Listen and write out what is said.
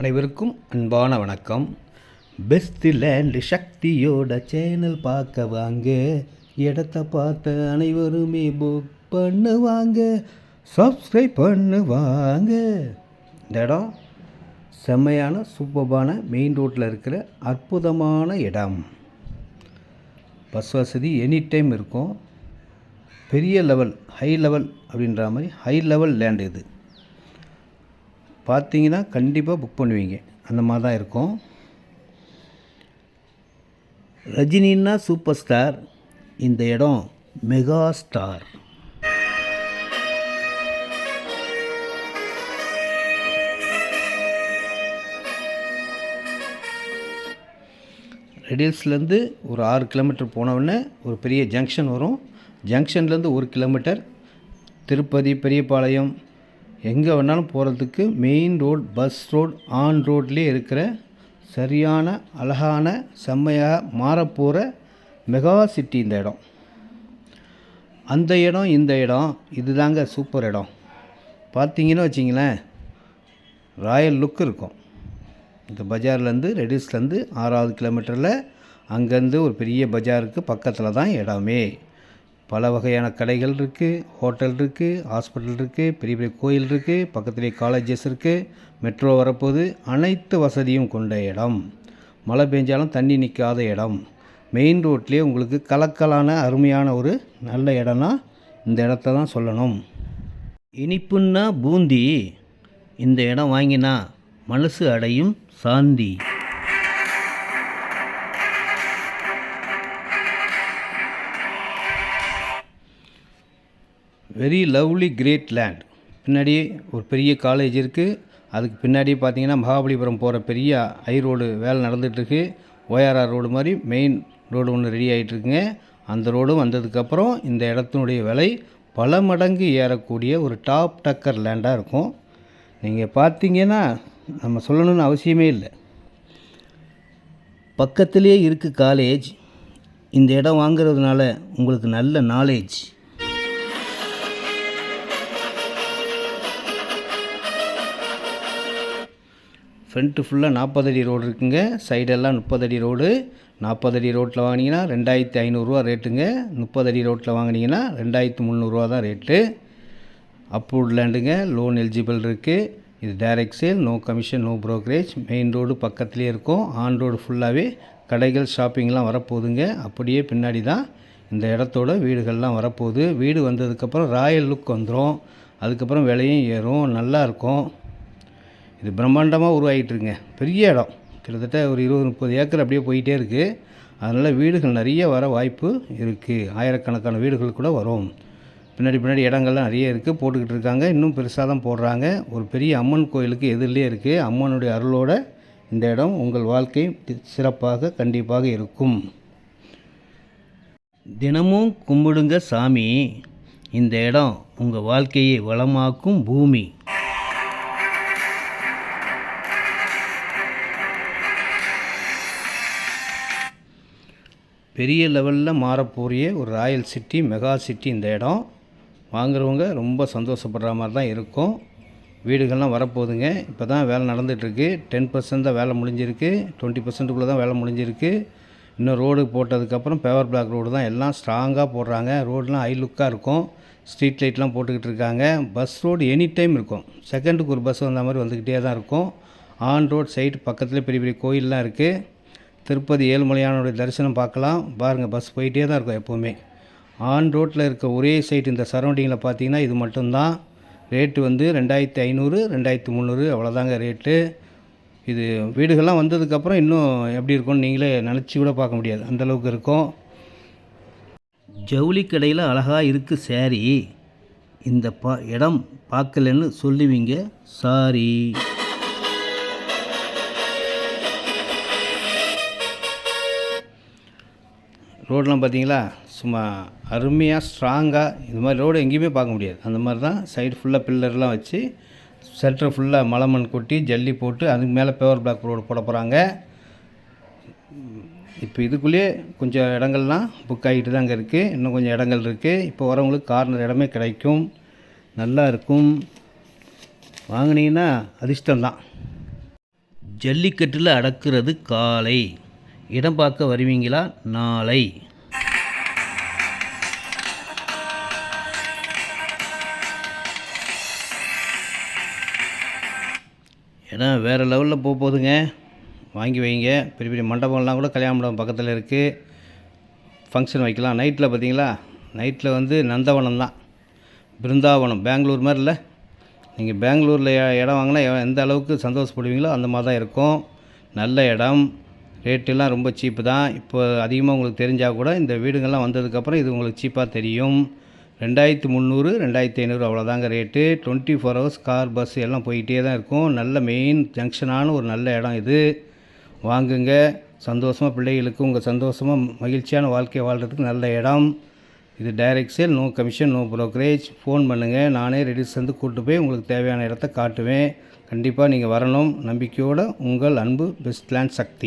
அனைவருக்கும் அன்பான வணக்கம். பெஸ்ட் லேண்ட் சக்தியோட சேனல் பார்க்க வாங்க. இடத்த பார்த்த அனைவருமே புக் பண்ணுவாங்க. சப்ஸ்கிரைப் பண்ணுவாங்க. இந்த இடம் செம்மையான சூப்பர்பான மெயின் ரோட்டில் இருக்கிற அற்புதமான இடம். பஸ் வசதி எனி டைம் இருக்கும். பெரிய லெவல் ஹை லெவல் அப்படின்ற மாதிரி ஹை லெவல் லேண்ட் இது. பார்த்தீங்கன்னா கண்டிப்பாக புக் பண்ணுவீங்க. அந்த மாதிரி தான் இருக்கும். ரஜினின்னா சூப்பர் ஸ்டார் இந்த இடம் மெகா ஸ்டார் ரெடில்ஸ்லேருந்து ஒரு ஆறு கிலோமீட்டர் போனவுடனே ஒரு பெரிய ஜங்ஷன் வரும். ஜங்ஷன்லேருந்து ஒரு கிலோமீட்டர் திருப்பதி பெரியபாளையம் எங்கே வேணாலும் போகிறதுக்கு main road bus road on ரோட்லேயே இருக்கிற சரியான அழகான செம்மையாக மாறப்போகிற மெகா சிட்டி இந்த இடம். அந்த இடம் இந்த இடம் இதுதாங்க சூப்பர் இடம். பார்த்தீங்கன்னு வச்சிங்களேன் ராயல் லுக் இருக்கும். இந்த பஜார்லேருந்து ரெடிஸ்லேருந்து ஆறாவது கிலோமீட்டரில் அங்கேருந்து ஒரு பெரிய பஜாருக்கு பக்கத்தில் தான் இடமே. பல வகையான கடைகள் இருக்குது ஹோட்டல் இருக்குது ஹாஸ்பிட்டல் இருக்குது பெரிய பெரிய கோயில் இருக்குது பக்கத்துலேயே காலேஜஸ் இருக்குது மெட்ரோ வரப்போகுது அனைத்து வசதியும் கொண்ட இடம். மழை பெஞ்சாலும் தண்ணி நிற்காத இடம். மெயின் ரோட்லேயே உங்களுக்கு கலக்கலான அருமையான ஒரு நல்ல இடம்னா இந்த இடத்த தான் சொல்லணும். இனிப்புன்னா பூந்தி. இந்த இடம் வாங்கினா மனசு அடையும் சாந்தி. வெரி லவ்லி கிரேட் லேண்ட் பின்னாடி ஒரு பெரிய காலேஜ் இருக்குது அதுக்கு பின்னாடி பார்த்தீங்கன்னா மகாபலிபுரம் போகிற பெரிய ஹை ரோடு வேலை நடந்துகிட்ருக்கு ஓஆர்ஆர் ரோடு மாதிரி மெயின் ரோடு ஒன்று ரெடி ஆகிட்டுருக்குங்க அந்த ரோடு வந்ததுக்கப்புறம் இந்த இடத்தினுடைய விலை பல மடங்கு ஏறக்கூடிய ஒரு டாப் டக்கர் லேண்டாக இருக்கும். நீங்கள் பார்த்தீங்கன்னா நம்ம சொல்லணும்னு அவசியமே இல்லை. பக்கத்திலே இருக்குது காலேஜ் இந்த இடம் வாங்குறதுனால உங்களுக்கு நல்ல நாலேஜ் ஃப்ரண்ட்டு ஃபுல்லாக நாற்பது அடி ரோடு இருக்குங்க. சைடெல்லாம் முப்பது அடி ரோடு. நாற்பது அடி ரோட்டில் வாங்கினீங்கன்னா ரெண்டாயிரத்தி ஐநூறுரூவா ரேட்டுங்க. முப்பது அடி ரோட்டில் வாங்கினீங்கன்னா ரெண்டாயிரத்து முந்நூறுரூவா தான் ரேட்டு. அப்ரூவ்ட் லேண்டுங்க லோன் எலிஜிபிள் இருக்குது இது direct sale no commission no brokerage main road பக்கத்துலேயே இருக்கும். ஆன் ரோடு ஃபுல்லாகவே கடைகள் ஷாப்பிங்லாம் வரப்போகுதுங்க. அப்படியே பின்னாடி தான் இந்த இடத்தோட வீடுகள்லாம் வரப்போகுது. வீடு வந்ததுக்கப்புறம் ராயல் லுக் வந்துடும் அதுக்கப்புறம் விலையும் ஏறும். நல்லாயிருக்கும் இது பிரம்மாண்டமாக உருவாகிட்டுருங்க பெரிய இடம். கிட்டத்தட்ட ஒரு இருபது முப்பது ஏக்கர் அப்படியே போயிட்டே இருக்குது அதனால் வீடுகள் நிறைய வர வாய்ப்பு இருக்குது ஆயிரக்கணக்கான வீடுகள் கூட வரும். பின்னாடி பின்னாடி இடங்கள்லாம் நிறைய இருக்குது போட்டுக்கிட்டு இருக்காங்க. இன்னும் பெருசாக தான் போடுறாங்க. ஒரு பெரிய அம்மன் கோயிலுக்கு எதிரிலே இருக்குது அம்மனுடைய அருளோட இந்த இடம் உங்கள் வாழ்க்கை சிறப்பாக கண்டிப்பாக இருக்கும். தினமும் கும்பிடுங்க சாமி. இந்த இடம் உங்கள் வாழ்க்கையை வளமாக்கும் பூமி. பெரிய லெவலில் மாறப்போறிய ஒரு ராயல் சிட்டி மெகா சிட்டி இந்த இடம். வாங்குறவங்க ரொம்ப சந்தோஷப்படுற மாதிரி தான் இருக்கும். வீடுகள்லாம் வரப்போகுதுங்க. இப்போ தான் வேலை நடந்துகிட்ருக்கு டென் பர்சன்ட் தான் வேலை முடிஞ்சிருக்கு. டுவெண்ட்டி பர்சன்ட்டுக்குள்ளே தான் வேலை முடிஞ்சிருக்கு. இன்னும் ரோடு போட்டதுக்கப்புறம் பேவர் பிளாக் ரோடு தான் எல்லாம் ஸ்ட்ராங்காக போடுறாங்க. ரோடெலாம் ஹை லுக்காக இருக்கும். ஸ்ட்ரீட் லைட்லாம் போட்டுக்கிட்டு இருக்காங்க. பஸ் ரோடு எனி டைம் இருக்கும். செகண்டுக்கு ஒரு பஸ் வந்த மாதிரி வந்துக்கிட்டே தான் இருக்கும். ஆன் ரோட் சைடு பக்கத்தில் பெரிய பெரிய கோயிலெலாம் இருக்குது திருப்பதி ஏழுமலையானுடைய தரிசனம் பார்க்கலாம். பாருங்கள் பஸ் போயிட்டே தான் இருக்கும் எப்போவுமே. ஆன் ரோட்டில் இருக்க ஒரே சைட் இந்த சரௌண்டிங்கில் பார்த்தீங்கன்னா இது மட்டும்தான். ரேட்டு வந்து ரெண்டாயிரத்தி ஐநூறு ரெண்டாயிரத்தி முந்நூறு அவ்வளோதாங்க ரேட்டு இது வீடுகள்லாம் வந்ததுக்கப்புறம் இன்னும் எப்படி இருக்கும்னு நீங்களே நினச்சி கூட பார்க்க முடியாது. அந்தளவுக்கு இருக்கும். ஜவுளி கடையில் அழகாக இருக்குது சேரீ இந்த பா இடம் பார்க்கலன்னு சொல்லுவீங்க. சாரி ரோடெலாம் பார்த்தீங்களா? சும்மா அருமையாக ஸ்ட்ராங்காக இது மாதிரி ரோடு எங்கேயுமே பார்க்க முடியாது. அந்த மாதிரி தான் சைடு ஃபுல்லாக பில்லர்லாம் வச்சு சென்டர் ஃபுல்லாக மலை மண் கொட்டி ஜல்லி போட்டு அதுக்கு மேலே பேவர் பிளாக் ரோடு போட போகிறாங்க இப்போ இதுக்குள்ளேயே கொஞ்சம் இடங்கள்லாம் புக் ஆகிட்டு தாங்க இருக்குது இன்னும் கொஞ்சம் இடங்கள் இருக்குது இப்போ வரவங்களுக்கு கார்னர் இடமே கிடைக்கும். நல்லா இருக்கும். வாங்கினீங்கன்னா அதிர்ஷ்டம்தான். ஜல்லிக்கட்டில் அடக்கிறது காலை. இடம் பார்க்க வருவீங்களா? நாளை. இடம் வேறு லெவலில் போக போகுதுங்க வாங்கி வைங்க. பெரிய பெரிய மண்டபம்லாம் கூட கல்யாண மண்டபம் பக்கத்தில் இருக்குது ஃபங்க்ஷன் வைக்கலாம். நைட்டில் பார்த்தீங்களா நைட்டில் வந்து நந்தவனம் தான். பிருந்தாவனம். பெங்களூர் மாதிரி இல்லை. நீங்கள் பெங்களூரில் இடம் வாங்கினா எந்த அளவுக்கு சந்தோஷப்படுவீங்களோ அந்த மாதிரி தான் இருக்கும். நல்ல இடம். ரேட்டெல்லாம் ரொம்ப சீப்பு தான். இப்போ அதிகமாக உங்களுக்கு தெரிஞ்சால் கூட இந்த வீடுங்கள்லாம் வந்ததுக்கப்புறம் இது உங்களுக்கு சீப்பாக தெரியும். ரெண்டாயிரத்து முந்நூறு ரெண்டாயிரத்தி ஐநூறு அவ்வளோதாங்க rate. Twenty four hours car bus எல்லாம் போயிட்டே தான் இருக்கும். நல்ல மெயின் ஜங்ஷனான ஒரு நல்ல இடம் இது. வாங்குங்க. சந்தோஷமாக பிள்ளைகளுக்கு உங்கள் சந்தோஷமாக மகிழ்ச்சியான வாழ்க்கையை வாழ்கிறதுக்கு நல்ல இடம். இது direct sale no commission no brokerage phone பண்ணுங்கள் நானே ரெடியூஸ் வந்து கூப்பிட்டு போய் உங்களுக்கு தேவையான இடத்த காட்டுவேன். கண்டிப்பாக நீங்கள் வரணும். நம்பிக்கையோடு உங்கள் அன்பு பெஸ்ட் லேண்ட் சக்தி.